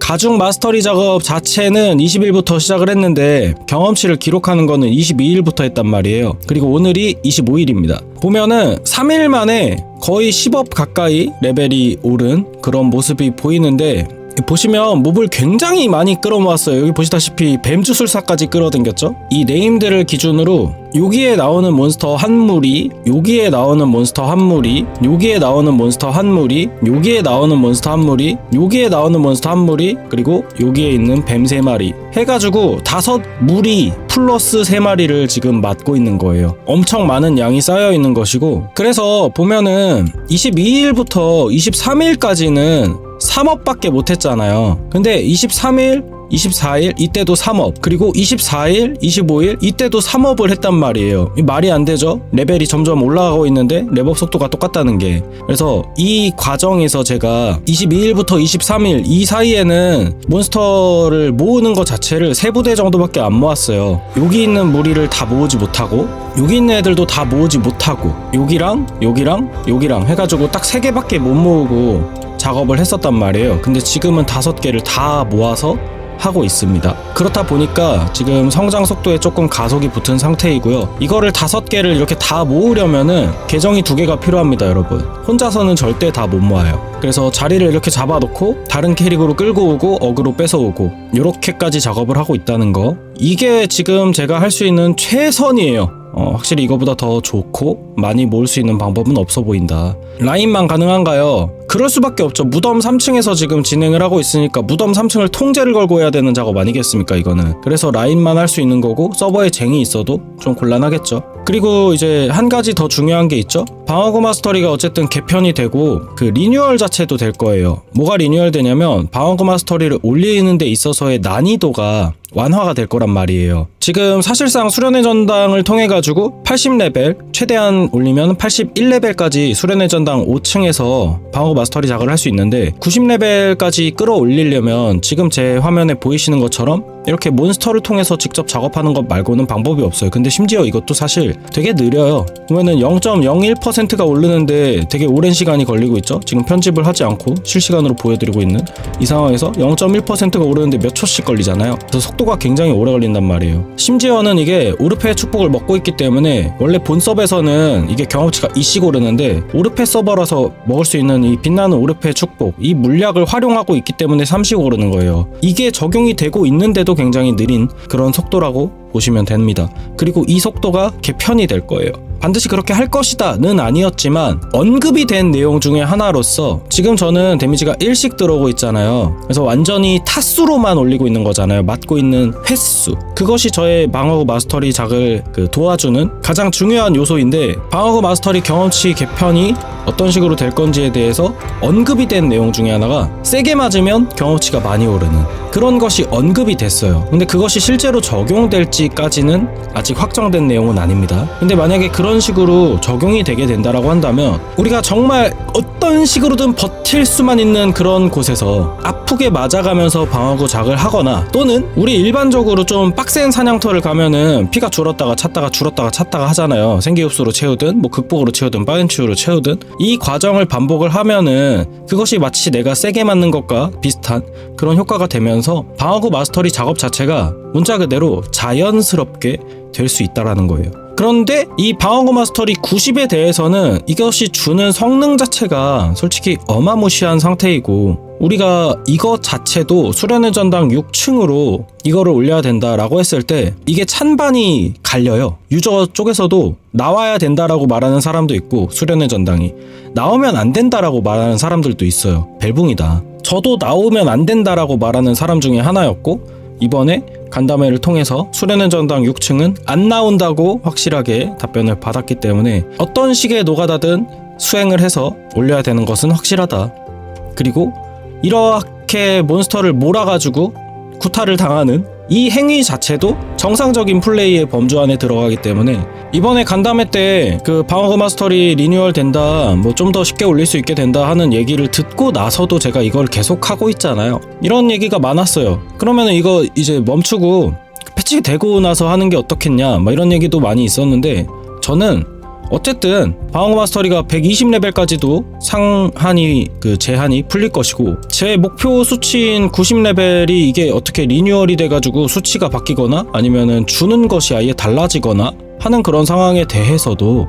가중 마스터리 작업 자체는 20일부터 시작을 했는데 경험치를 기록하는 거는 22일부터 했단 말이에요. 그리고 오늘이 25일입니다. 보면은 3일 만에 거의 10업 가까이 레벨이 오른 그런 모습이 보이는데 보시면 몹을 굉장히 많이 끌어모았어요. 여기 보시다시피 뱀주술사까지 끌어당겼죠? 이 네임들을 기준으로 여기에 나오는 몬스터 한 무리, 여기에 나오는 몬스터 한 무리, 여기에 나오는 몬스터 한 무리, 여기에 나오는 몬스터 한 무리, 여기에 나오는 몬스터 한 무리, 그리고 여기에 있는 뱀 세 마리 해가지고 다섯 무리 플러스 세 마리를 지금 맡고 있는 거예요. 엄청 많은 양이 쌓여 있는 것이고 그래서 보면은 22일부터 23일까지는 3업밖에 못했잖아요. 근데 23일 24일 이때도 3업 그리고 24일 25일 이때도 3업을 했단 말이에요. 이 말이 안 되죠? 레벨이 점점 올라가고 있는데 랩업 속도가 똑같다는 게. 그래서 이 과정에서 제가 22일부터 23일 이 사이에는 몬스터를 모으는 것 자체를 세 부대 정도밖에 안 모았어요. 여기 있는 무리를 다 모으지 못하고 여기 있는 애들도 다 모으지 못하고 여기랑 여기랑 여기랑 해가지고 딱 세 개밖에 못 모으고 작업을 했었단 말이에요 근데 지금은 다섯 개를 다 모아서 하고 있습니다. 그렇다 보니까 지금 성장 속도에 조금 가속이 붙은 상태이고요. 이거를 다섯 개를 이렇게 다 모으려면은 계정이 두 개가 필요합니다, 여러분. 혼자서는 절대 다 못 모아요. 그래서 자리를 이렇게 잡아놓고 다른 캐릭으로 끌고 오고 어그로 뺏어오고 이렇게까지 작업을 하고 있다는 거. 이게 지금 제가 할 수 있는 최선이에요. 어, 확실히 이거보다 더 좋고 많이 모을 수 있는 방법은 없어 보인다. 라인만 가능한가요? 그럴 수밖에 없죠. 무덤 3층에서 지금 진행을 하고 있으니까 무덤 3층을 통제를 걸고 해야 되는 작업 아니겠습니까, 이거는. 그래서 라인만 할 수 있는 거고 서버에 쟁이 있어도 좀 곤란하겠죠. 그리고 이제 한 가지 더 중요한 게 있죠. 방어구 마스터리가 어쨌든 개편이 되고 그 리뉴얼 자체도 될 거예요. 뭐가 리뉴얼 되냐면 방어구 마스터리를 올리는 데 있어서의 난이도가 완화가 될 거란 말이에요. 지금 사실상 수련회 전당을 통해 가지고 80레벨 최대한 올리면 81레벨까지 수련회 전당 5층에서 방어 마스터 리 작을 할 수 있는데 90레벨까지 끌어올리려면 지금 제 화면에 보이시는 것처럼 이렇게 몬스터를 통해서 직접 작업하는 것 말고는 방법이 없어요. 근데 심지어 이것도 사실 되게 느려요. 보면은 0.01%가 오르는데 되게 오랜 시간이 걸리고 있죠. 지금 편집을 하지 않고 실시간으로 보여드리고 있는 이 상황에서 0.1%가 오르는데 몇 초씩 걸리잖아요. 그래서 속도가 굉장히 오래 걸린단 말이에요. 심지어는 이게 오르페 축복을 먹고 있기 때문에 원래 본 서버에서는 이게 경험치가 이씩 오르는데 오르페 서버라서 먹을 수 있는 이 빛나는 오르페 축복 이 물약을 활용하고 있기 때문에 3씩 오르는 거예요. 이게 적용이 되고 있는데도 굉장히 느린 그런 속도라고 보시면 됩니다. 그리고 이 속도가 개편이 될 거예요. 반드시 그렇게 할 것이다는 아니었지만 언급이 된 내용 중에 하나로서 지금 저는 데미지가 1씩 들어오고 있잖아요. 그래서 완전히 타수로만 올리고 있는 거잖아요. 맞고 있는 횟수. 그것이 저의 방어구 마스터리 작을 그 도와주는 가장 중요한 요소인데 방어구 마스터리 경험치 개편이 어떤 식으로 될 건지에 대해서 언급이 된 내용 중에 하나가 세게 맞으면 경험치가 많이 오르는 그런 것이 언급이 됐어요. 근데 그것이 실제로 적용될지 까지는 아직 확정된 내용은 아닙니다. 근데 만약에 그런 식으로 적용이 되게 된다라고 한다면 우리가 정말 어떤 식으로든 버틸 수만 있는 그런 곳에서 아프게 맞아가면서 방어구 작을 하거나 또는 우리 일반적으로 좀 빡센 사냥터를 가면은 피가 줄었다가 찼다가 줄었다가 찼다가 하잖아요. 생기흡수로 채우든 뭐 극복으로 채우든 빠른 치유로 채우든 이 과정을 반복을 하면은 그것이 마치 내가 세게 맞는 것과 비슷한 그런 효과가 되면서 방어구 마스터리 작업 자체가 문자 그대로 자연스럽게 될 수 있다라는 거예요. 그런데 이 방어구 마스터리 90에 대해서는 이것이 주는 성능 자체가 솔직히 어마무시한 상태이고 우리가 이것 자체도 수련의 전당 6층으로 이거를 올려야 된다라고 했을 때 이게 찬반이 갈려요. 유저 쪽에서도 나와야 된다라고 말하는 사람도 있고 수련의 전당이 나오면 안 된다라고 말하는 사람들도 있어요. 벨붕이다. 저도 나오면 안 된다라고 말하는 사람 중에 하나였고 이번에 간담회를 통해서 수련의 전당 6층은 안 나온다고 확실하게 답변을 받았기 때문에 어떤 식의 노가다든 수행을 해서 올려야 되는 것은 확실하다. 그리고 이렇게 몬스터를 몰아가지고 구타를 당하는 이 행위 자체도 정상적인 플레이의 범주 안에 들어가기 때문에 이번에 간담회 때 그 방어그 마스터리 리뉴얼 된다 뭐 좀 더 쉽게 올릴 수 있게 된다 하는 얘기를 듣고 나서도 제가 이걸 계속 하고 있잖아요. 이런 얘기가 많았어요. 그러면은 이거 이제 멈추고 패치 되고 나서 하는 게 어떻겠냐 뭐 이런 얘기도 많이 있었는데 저는 어쨌든 방어 마스터리가 120레벨까지도 상한이 그 제한이 풀릴 것이고 제 목표 수치인 90레벨이 이게 어떻게 리뉴얼이 돼가지고 수치가 바뀌거나 아니면은 주는 것이 아예 달라지거나 하는 그런 상황에 대해서도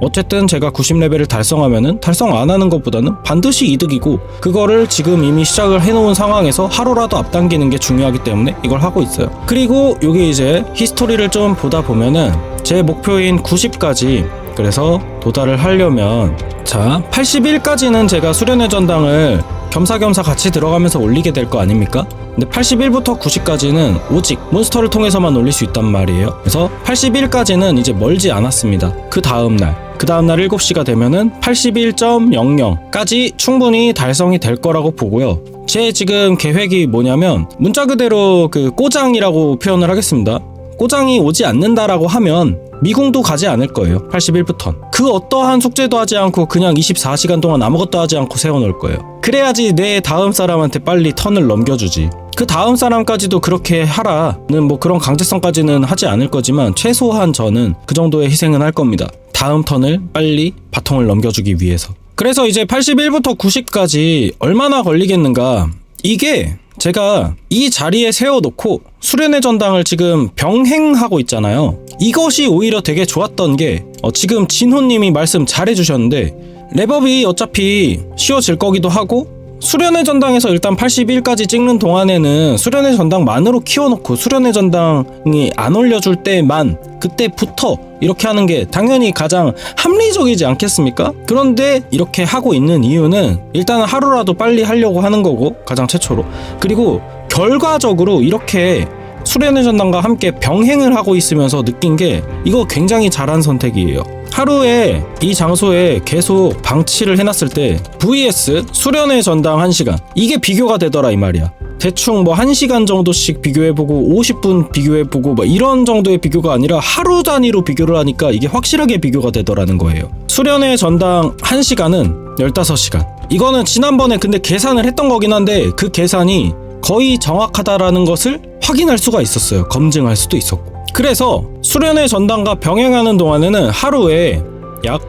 어쨌든 제가 90레벨을 달성하면은 달성 안 하는 것보다는 반드시 이득이고 그거를 지금 이미 시작을 해놓은 상황에서 하루라도 앞당기는 게 중요하기 때문에 이걸 하고 있어요. 그리고 요게 이제 히스토리를 좀 보다 보면은 제 목표인 90까지 그래서 도달을 하려면 자 81까지는 제가 수련의 전당을 겸사겸사 같이 들어가면서 올리게 될 거 아닙니까? 근데 81부터 90까지는 오직 몬스터를 통해서만 올릴 수 있단 말이에요. 그래서 81까지는 이제 멀지 않았습니다. 그 다음 날. 그 다음날 7시가 되면은 81.00까지 충분히 달성이 될 거라고 보고요. 제 지금 계획이 뭐냐면 문자 그대로 그 꼬장이라고 표현을 하겠습니다. 꼬장이 오지 않는다라고 하면 미궁도 가지 않을 거예요. 81부턴. 그 어떠한 숙제도 하지 않고 그냥 24시간 동안 아무것도 하지 않고 세워놓을 거예요. 그래야지 내 다음 사람한테 빨리 턴을 넘겨주지. 그 다음 사람까지도 그렇게 하라는 뭐 그런 강제성까지는 하지 않을 거지만 최소한 저는 그 정도의 희생은 할 겁니다. 다음 턴을 빨리 바통을 넘겨주기 위해서. 그래서 이제 81부터 90까지 얼마나 걸리겠는가. 이게 제가 이 자리에 세워놓고 수련의 전당을 지금 병행하고 있잖아요. 이것이 오히려 되게 좋았던 게 어, 지금 진호님이 말씀 잘해주셨는데 랩업이 어차피 쉬워질 거기도 하고 수련의 전당에서 일단 81까지 찍는 동안에는 수련의 전당만으로 키워놓고 수련의 전당이 안 올려줄 때만 그때부터 이렇게 하는 게 당연히 가장 합리적이지 않겠습니까? 그런데 이렇게 하고 있는 이유는 일단은 하루라도 빨리 하려고 하는 거고 가장 최초로 그리고 결과적으로 이렇게 수련의 전당과 함께 병행을 하고 있으면서 느낀 게 이거 굉장히 잘한 선택이에요. 하루에 이 장소에 계속 방치를 해놨을 때 vs 수련의 전당 1시간 이게 비교가 되더라 이 말이야. 대충 뭐 1시간 정도씩 비교해보고 50분 비교해보고 뭐 이런 정도의 비교가 아니라 하루 단위로 비교를 하니까 이게 확실하게 비교가 되더라는 거예요. 수련의 전당 1시간은 15시간. 이거는 지난번에 근데 계산을 했던 거긴 한데 그 계산이 거의 정확하다라는 것을 확인할 수가 있었어요. 검증할 수도 있었고. 그래서 수련의 전당과 병행하는 동안에는 하루에 약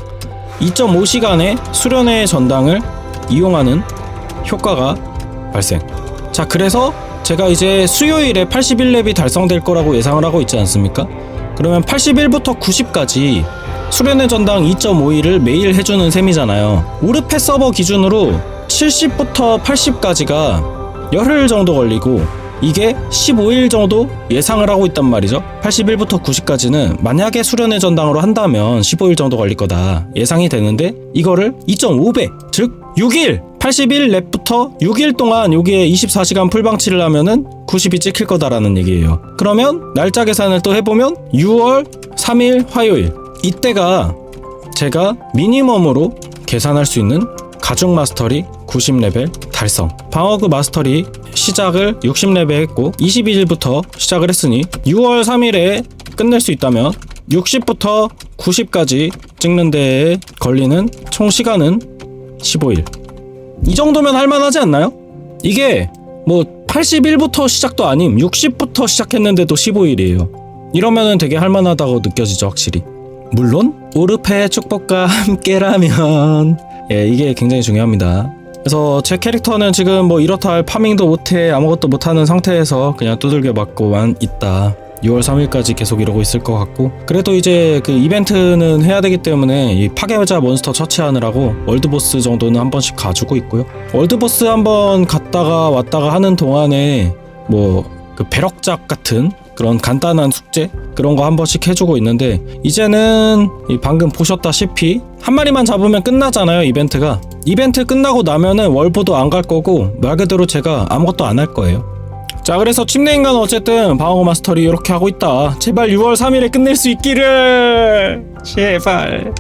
2.5시간의 수련의 전당을 이용하는 효과가 발생. 자, 그래서 제가 이제 수요일에 81렙이 달성될 거라고 예상을 하고 있지 않습니까? 그러면 81부터 90까지 수련의 전당 2.5일을 매일 해주는 셈이잖아요. 오르페 서버 기준으로 70부터 80까지가 열흘 정도 걸리고 이게 15일 정도 예상을 하고 있단 말이죠. 81부터 90까지는 만약에 수련의 전당으로 한다면 15일 정도 걸릴 거다 예상이 되는데 이거를 2.5배 즉 6일 81 랩부터 6일 동안 여기에 24시간 풀방치를 하면은 90이 찍힐 거다라는 얘기예요. 그러면 날짜 계산을 또 해보면 6월 3일 화요일 이때가 제가 미니멈으로 계산할 수 있는 가죽 마스터리 90레벨 달성 방어그 마스터리 시작을 60레벨 했고 22일부터 시작을 했으니 6월 3일에 끝낼 수 있다면 60부터 90까지 찍는 데에 걸리는 총 시간은 15일. 이 정도면 할만하지 않나요? 이게 뭐 81부터 시작도 아님 60부터 시작했는데도 15일이에요. 이러면은 되게 할만하다고 느껴지죠 확실히. 물론 오르페 축복과 함께라면. 예 이게 굉장히 중요합니다 그래서 제 캐릭터는 지금 뭐 이렇다 할 파밍도 못해 아무것도 못하는 상태에서 그냥 두들겨 맞고만 있다. 6월 3일까지 계속 이러고 있을 것 같고. 그래도 이제 그 이벤트는 해야 되기 때문에 이 파괴자 몬스터 처치하느라고 월드보스 정도는 한 번씩 가지고 있고요. 월드보스 한 번 갔다가 왔다가 하는 동안에 뭐 그 배럭작 같은 그런 간단한 숙제 그런 거 한 번씩 해주고 있는데 이제는 이 방금 보셨다시피 한 마리만 잡으면 끝나잖아요 이벤트가. 이벤트 끝나고 나면은 월보도 안 갈 거고 말 그대로 제가 아무것도 안 할 거예요. 자 그래서 침대인간은 어쨌든 방어 마스터리 이렇게 하고 있다. 제발 6월 3일에 끝낼 수 있기를! 제발